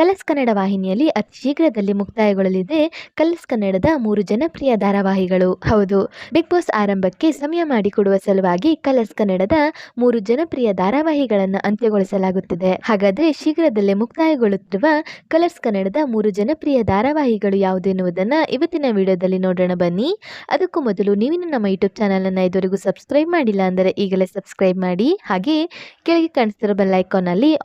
Colours Kannada ವಾಹಿನಿಯಲ್ಲಿ ಅತಿ ಶೀಘ್ರದಲ್ಲಿ ಮುಕ್ತಾಯಗೊಳ್ಳಲಿದೆ. ಕಲರ್ಸ್ ಕನ್ನಡದ ಮೂರು ಜನಪ್ರಿಯ ಧಾರಾವಾಹಿಗಳು. ಹೌದು, ಬಿಗ್ ಬಾಸ್ ಆರಂಭಕ್ಕೆ ಸಮಯ ಮಾಡಿಕೊಡುವ ಸಲುವಾಗಿ ಕಲರ್ಸ್ ಕನ್ನಡದ ಮೂರು ಜನಪ್ರಿಯ ಧಾರಾವಾಹಿಗಳನ್ನು ಅಂತ್ಯಗೊಳಿಸಲಾಗುತ್ತಿದೆ. ಹಾಗಾದರೆ ಶೀಘ್ರದಲ್ಲೇ ಮುಕ್ತಾಯಗೊಳ್ಳುತ್ತಿರುವ ಕಲರ್ಸ್ ಕನ್ನಡದ ಮೂರು ಜನಪ್ರಿಯ ಧಾರಾವಾಹಿಗಳು ಯಾವುದೆನ್ನುವುದನ್ನು ಇವತ್ತಿನ ವಿಡಿಯೋದಲ್ಲಿ ನೋಡೋಣ ಬನ್ನಿ. ಅದಕ್ಕೂ ಮೊದಲು ನೀವಿನ ನಮ್ಮ ಯೂಟ್ಯೂಬ್ ಚಾನಲನ್ನು ಇದುವರೆಗೂ ಸಬ್ಸ್ಕ್ರೈಬ್ ಮಾಡಿಲ್ಲ ಅಂದರೆ ಈಗಲೇ ಸಬ್ಸ್ಕ್ರೈಬ್ ಮಾಡಿ. ಹಾಗೆ ಕೆಳಗೆ ಕಾಣಿಸ್ತಿರೋ ಬೆಲ್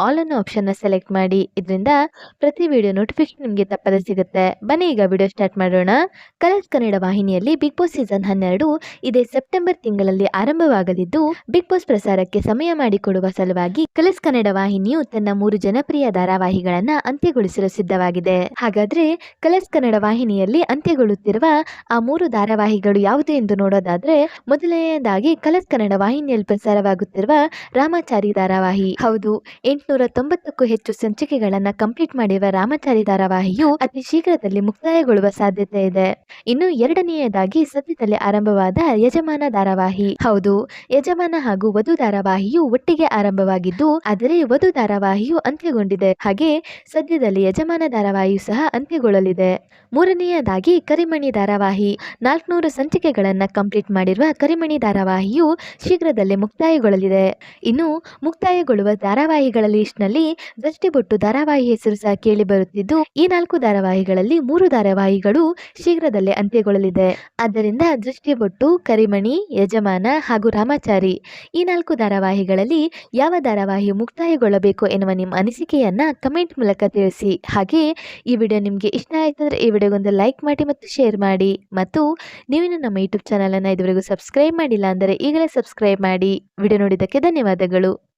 ಆಲ್ ಅನ್ನೋ ಆಪ್ಷನ್ನ ಸೆಲೆಕ್ಟ್ ಮಾಡಿ. ಇದರಿಂದ ಪ್ರತಿ ವಿಡಿಯೋ ನೋಟಿಫಿಕೇಶನ್ ನಿಮಗೆ ತಪ್ಪದೆ ಸಿಗುತ್ತೆ. ಬನ್ನಿ ಈಗ ವಿಡಿಯೋ ಸ್ಟಾರ್ಟ್ ಮಾಡೋಣ. ಕಲರ್ಸ್ ಕನ್ನಡ ವಾಹಿನಿಯಲ್ಲಿ ಬಿಗ್ ಬಾಸ್ ಸೀಸನ್ ಹನ್ನೆರಡು ಇದೇ ಸೆಪ್ಟೆಂಬರ್ ತಿಂಗಳಲ್ಲಿ ಆರಂಭವಾಗಲಿದ್ದು ಬಿಗ್ ಬಾಸ್ ಪ್ರಸಾರಕ್ಕೆ ಸಮಯ ಮಾಡಿಕೊಡುವ ಸಲುವಾಗಿ ಕಲರ್ಸ್ ಕನ್ನಡ ವಾಹಿನಿಯು ತನ್ನ ಮೂರು ಜನಪ್ರಿಯ ಧಾರಾವಾಹಿಗಳನ್ನ ಅಂತ್ಯಗೊಳಿಸಲು ಸಿದ್ಧವಾಗಿದೆ. ಹಾಗಾದ್ರೆ ಕಲರ್ಸ್ ಕನ್ನಡ ವಾಹಿನಿಯಲ್ಲಿ ಅಂತ್ಯಗೊಳ್ಳುತ್ತಿರುವ ಆ ಮೂರು ಧಾರಾವಾಹಿಗಳು ಯಾವುದು ಎಂದು ನೋಡೋದಾದ್ರೆ, ಮೊದಲನೆಯದಾಗಿ ಕಲರ್ಸ್ ಕನ್ನಡ ವಾಹಿನಿಯಲ್ಲಿ ಪ್ರಸಾರವಾಗುತ್ತಿರುವ ರಾಮಾಚಾರಿ ಧಾರಾವಾಹಿ. ಹೌದು, ಎಂಟುನೂರ ತೊಂಬತ್ತಕ್ಕೂ ಹೆಚ್ಚು ಸಂಚಿಕೆಗಳನ್ನ ಕಂಪ್ಲೀಟ್ ಮಾಡಿರುವ ರಾಮಚಾರಿ ಧಾರಾವಾಹಿಯು ಅತಿ ಶೀಘ್ರದಲ್ಲಿ ಮುಕ್ತಾಯಗೊಳ್ಳುವ ಸಾಧ್ಯತೆ ಇದೆ. ಇನ್ನು ಎರಡನೆಯದಾಗಿ ಸದ್ಯದಲ್ಲಿ ಆರಂಭವಾದ ಯಜಮಾನ ಧಾರಾವಾಹಿ. ಹೌದು, ಯಜಮಾನ ಹಾಗೂ ವಧು ಧಾರಾವಾಹಿಯು ಒಟ್ಟಿಗೆ ಆರಂಭವಾಗಿದ್ದು, ಆದರೆ ವಧು ಧಾರಾವಾಹಿಯು ಅಂತ್ಯಗೊಂಡಿದೆ. ಹಾಗೆ ಸದ್ಯದಲ್ಲಿ ಯಜಮಾನ ಧಾರಾವಾಹಿಯು ಸಹ ಅಂತ್ಯಗೊಳ್ಳಲಿದೆ. ಮೂರನೆಯದಾಗಿ ಕರಿಮಣಿ ಧಾರಾವಾಹಿ. ನಾಲ್ಕುನೂರು ಸಂಚಿಕೆಗಳನ್ನ ಕಂಪ್ಲೀಟ್ ಮಾಡಿರುವ ಕರಿಮಣಿ ಧಾರಾವಾಹಿಯು ಶೀಘ್ರದಲ್ಲೇ ಮುಕ್ತಾಯಗೊಳ್ಳಲಿದೆ. ಇನ್ನು ಮುಕ್ತಾಯಗೊಳ್ಳುವ ಧಾರಾವಾಹಿಗಳ ಲಿಸ್ಟ್ನಲ್ಲಿ ದೃಷ್ಟಿಬೊಟ್ಟು ಧಾರಾವಾಹಿ ಹೆಸರು ಸಹ ಕೇಳಿ ಬರುತ್ತಿದ್ದು, ಈ ನಾಲ್ಕು ಧಾರಾವಾಹಿಗಳಲ್ಲಿ ಮೂರು ಧಾರಾವಾಹಿಗಳು ಶೀಘ್ರದಲ್ಲೇ ಅಂತ್ಯಗೊಳ್ಳಲಿದೆ. ಆದ್ದರಿಂದ ದೃಷ್ಟಿಬೊಟ್ಟು ಕರಿಮಣಿ, ಯಜಮಾನ ಹಾಗೂ ರಾಮಾಚಾರಿ. ಈ ನಾಲ್ಕು ಧಾರಾವಾಹಿಗಳಲ್ಲಿ ಯಾವ ಧಾರಾವಾಹಿ ಮುಕ್ತಾಯಗೊಳ್ಳಬೇಕು ಎನ್ನುವ ನಿಮ್ಮ ಅನಿಸಿಕೆಯನ್ನ ಕಮೆಂಟ್ ಮೂಲಕ ತಿಳಿಸಿ. ಹಾಗೆ ಈ ವಿಡಿಯೋ ನಿಮಗೆ ಇಷ್ಟ ಆಯ್ತಂದ್ರೆ ಈ ವಿಡಿಯೋಗೊಂದು ಲೈಕ್ ಮಾಡಿ ಮತ್ತು ಶೇರ್ ಮಾಡಿ. ಮತ್ತು ನೀವಿನ್ನು ನಮ್ಮ ಯೂಟ್ಯೂಬ್ ಚಾನಲನ್ನು ಇದುವರೆಗೂ ಸಬ್ಸ್ಕ್ರೈಬ್ ಮಾಡಿಲ್ಲ ಅಂದರೆ ಈಗಲೇ ಸಬ್ಸ್ಕ್ರೈಬ್ ಮಾಡಿ. ವಿಡಿಯೋ ನೋಡಿದ್ದಕ್ಕೆ ಧನ್ಯವಾದಗಳು.